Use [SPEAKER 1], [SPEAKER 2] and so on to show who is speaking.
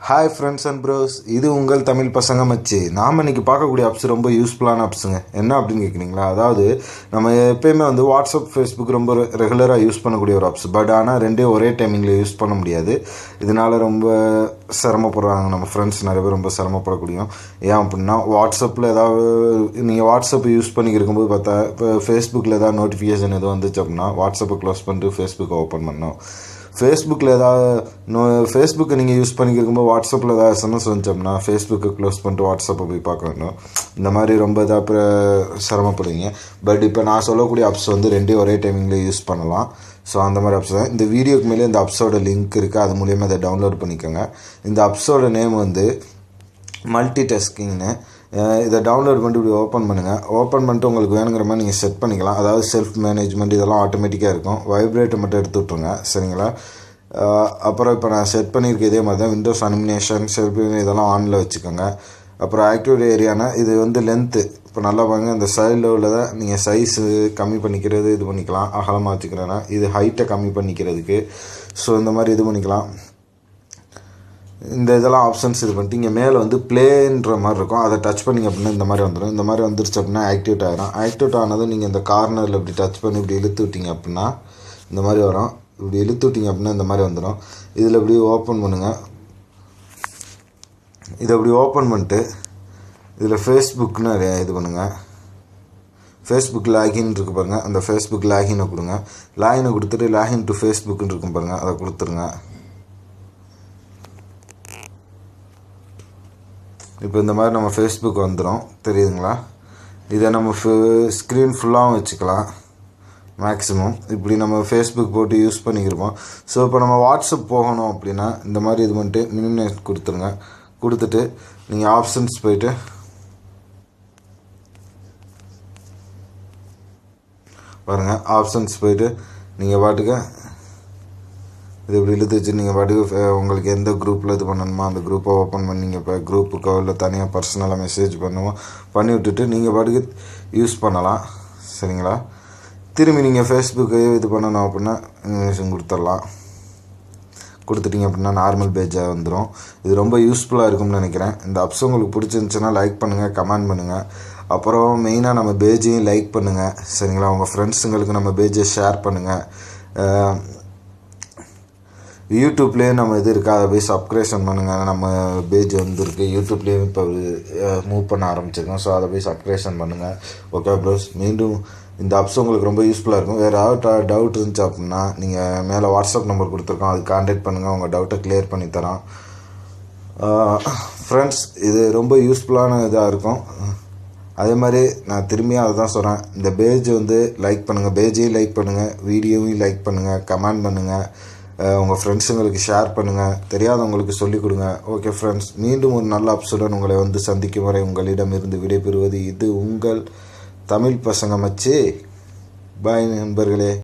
[SPEAKER 1] Hi friends and pros இது உங்கள் தமிழ் பசங்க மச்சி நாம் இன்றைக்கி பார்க்கக்கூடிய ஆப்ஸ் ரொம்ப யூஸ்ஃபுல்லான ஆப்ஸுங்க என்ன அப்படின்னு கேட்குறீங்களா அதாவது நம்ம எப்பயுமே வந்து வாட்ஸ்அப் ஃபேஸ்புக் ரொம்ப ரெகுலராக யூஸ் பண்ணக்கூடிய ஒரு ஆப்ஸ் பட் ஆனால் ரெண்டே ஒரே டைமிங்கில் யூஸ் பண்ண முடியாது. இதனால ரொம்ப சிரமப்படுறாங்க நம்ம ஃப்ரெண்ட்ஸ் நிறைய பேர். ரொம்ப சிரமப்படக்கூடியும் ஏன் அப்படின்னா வாட்ஸ்அப்பில் ஏதாவது நீங்கள் வாட்ஸ்அப் யூஸ் பண்ணிக்கிருக்கும்போது பார்த்தா இப்போ ஃபேஸ்புக்கில் ஏதாவது நோட்டிஃபிகேஷன் எதுவும் வந்துச்சு அப்படின்னா வாட்ஸ்அப்பை க்ளோஸ் பண்ணிட்டு ஃபேஸ்புக்கை ஓப்பன் பண்ணோம் ஃபேஸ்புக்கில் ஏதாவது நோ ஃபேஸ்புக்கை நீங்கள் யூஸ் பண்ணிக்கிருக்கும்போது வாட்ஸ்அப்பில் ஏதாவது எஸ்எம்எஸ் வந்துச்சோம்னா ஃபேஸ்புக்கை க்ளோஸ் பண்ணிட்டு வாட்ஸ்அப்பை போய் பார்க்க வேண்டும் இந்த மாதிரி ரொம்ப இதாக அப்புறம் சிரமப்படுவீங்க. பட் இப்போ நான் சொல்லக்கூடிய ஆப்ஸ் வந்து ரெண்டையும் ஒரே டைமிங்கில் யூஸ் பண்ணலாம். ஸோ அந்த மாதிரி ஆப்ஸ் தான். இந்த வீடியோக்கு மேலே இந்த அப்ஸோட லிங்க் இருக்குது அது மூலியமாக அதை டவுன்லோட் பண்ணிக்கோங்க. இந்த அப்ஸோட நேம் வந்து மல்டி டெஸ்கிங்னு இதை டவுன்லோட் பண்ணிட்டு இப்படி ஓப்பன் பண்ணுங்கள் ஓப்பன் பண்ணிட்டு உங்களுக்கு வேணுங்கிற மாதிரி நீங்கள் செட் பண்ணிக்கலாம். அதாவது செல்ஃப் மேனேஜ்மெண்ட் இதெல்லாம் ஆட்டோமேட்டிக்காக இருக்கும். வைப்ரேட்டை மட்டும் எடுத்து விட்ருங்க சரிங்களா? அப்புறம் இப்போ நான் செட் பண்ணியிருக்க இதே மாதிரி தான் விண்டோஸ் அனிமினேஷன் செல்ஃப் இதெல்லாம் ஆனில் வச்சுக்கோங்க. அப்புறம் ஆக்டிவிட்டி ஏரியானா இது வந்து லென்த்து இப்போ நல்லா பாருங்கள் இந்த சைடில் உள்ளதை நீங்கள் சைஸு கம்மி பண்ணிக்கிறது இது பண்ணிக்கலாம். அகலமாக வச்சுக்கிறேன்னா. இது ஹைட்டை கம்மி பண்ணிக்கிறதுக்கு. ஸோ இந்த மாதிரி இது பண்ணிக்கலாம். இந்த இதெல்லாம் ஆப்ஷன்ஸ் இது பண்ணிட்டு இங்கே மேலே வந்து ப்ளேன்ற மாதிரி இருக்கும். அதை டச் பண்ணிங்க அப்படின்னா இந்த மாதிரி வந்துடும் இந்த மாதிரி வந்துருச்சு அப்படின்னா ஆக்டிவேட் ஆகிடும் ஆக்டிவேட் ஆனதும் நீங்கள் இந்த கார்னரில் இப்படி டச் பண்ணி இப்படி இழுத்து விட்டீங்க அப்படின்னா இந்த மாதிரி வரும். இப்படி இழுத்து விட்டீங்க அப்படின்னா இந்த மாதிரி வந்துடும் இதில் இப்படி ஓப்பன் பண்ணுங்கள் இதை இப்படி ஓப்பன் பண்ணிட்டு இதில் ஃபேஸ்புக்னு இது பண்ணுங்கள் ஃபேஸ்புக் லாகின் இருக்கு பாருங்கள் அந்த ஃபேஸ்புக் லாகினை கொடுங்க. லாகினை கொடுத்துட்டு லாகின் டு ஃபேஸ்புக்குன்னு இருக்கும் பாருங்கள் அதை கொடுத்துருங்க. இப்போ இந்த மாதிரி நம்ம ஃபேஸ்புக் வந்துடும் தெரியுதுங்களா? இதை நம்ம ஸ்க்ரீன் ஃபுல்லாகவும் வச்சுக்கலாம். மேக்ஸிமம் இப்படி நம்ம ஃபேஸ்புக் போட்டு யூஸ் பண்ணிக்கிருப்போம். ஸோ இப்போ நம்ம வாட்ஸ்அப் போகணும் அப்படின்னா இந்த மாதிரி இது பண்ணிட்டு மினிமேட் கொடுத்துருங்க. கொடுத்துட்டு நீங்கள் ஆப்ஷன்ஸ் போயிட்டு பாருங்கள் ஆப்ஷன்ஸ் போயிட்டு நீங்கள் பாட்டுக்கு இது இப்படி இழுத்து வச்சு நீங்கள் வடிவு ஃபே- உங்களுக்கு எந்த குரூப்பில் இது பண்ணணுமோ அந்த குரூப்பை ஓப்பன் பண்ணி நீங்கள் இப்போ குரூப்புக்கோ இல்லை தனியாக பர்சனலாக மெசேஜ் பண்ணுவோம் பண்ணி விட்டுட்டு நீங்கள் பாட்டுக்கு யூஸ் பண்ணலாம். சரிங்களா? திரும்பி நீங்கள் ஃபேஸ்புக்கையோ இது பண்ணணும் அப்படின்னா இன்விடேஷன் கொடுத்துடலாம். கொடுத்துட்டீங்க அப்படின்னா நார்மல் பேஜாக வந்துடும் இது ரொம்ப யூஸ்ஃபுல்லாக இருக்கும்னு நினைக்கிறேன். இந்த அப்ஸ் உங்களுக்கு பிடிச்சிருந்துச்சுன்னா லைக் பண்ணுங்கள் கமெண்ட் பண்ணுங்கள் அப்புறம் மெயினாக நம்ம பேஜையும் லைக் பண்ணுங்கள் சரிங்களா? உங்கள் ஃப்ரெண்ட்ஸுங்களுக்கு நம்ம பேஜை ஷேர் பண்ணுங்கள் யூடியூப்லேயே நம்ம இது இருக்குது அதை போய் சப்ஸ்கிரேஷன் பண்ணுங்கள் நம்ம பேஜ் வந்துருக்கு. யூடியூப்லேயும் இப்போ மூவ் பண்ண ஆரம்பிச்சிருக்கோம். ஸோ அதை போய் சப்ஸ்கிரேஷன் பண்ணுங்கள் ஓகே ப்ரோஸ் மீண்டும் இந்த அப்ஸ் உங்களுக்கு ரொம்ப யூஸ்ஃபுல்லாக இருக்கும். வேறு ஏதாவது டவுட் இருந்துச்சு அப்படின்னா நீங்கள் மேலே வாட்ஸ்அப் நம்பர் கொடுத்துருக்கோம். அது கான்டாக்ட் பண்ணுங்கள் உங்கள் டவுட்டை கிளியர் பண்ணி தரோம் ஃப்ரெண்ட்ஸ் இது ரொம்ப யூஸ்ஃபுல்லான இதாக இருக்கும். அதே மாதிரி நான் திரும்பியும் அதை தான் சொல்கிறேன் இந்த பேஜ் வந்து லைக் பண்ணுங்கள் பேஜையும் லைக் பண்ணுங்கள் வீடியோவையும் லைக் பண்ணுங்கள் கமெண்ட் பண்ணுங்கள் உங்கள் ஃப்ரெண்ட்ஸுங்களுக்கு ஷேர் பண்ணுங்கள் தெரியாதவங்களுக்கு சொல்லிக் கொடுங்க. ஓகே ஃப்ரெண்ட்ஸ் மீண்டும் ஒரு நல்ல அப்சுடன் உங்களை வந்து சந்திக்கும் வரை உங்களிடமிருந்து விடைபெறுவது இது உங்கள் தமிழ் பசங்க மச்சி. பாய் நண்பர்களே.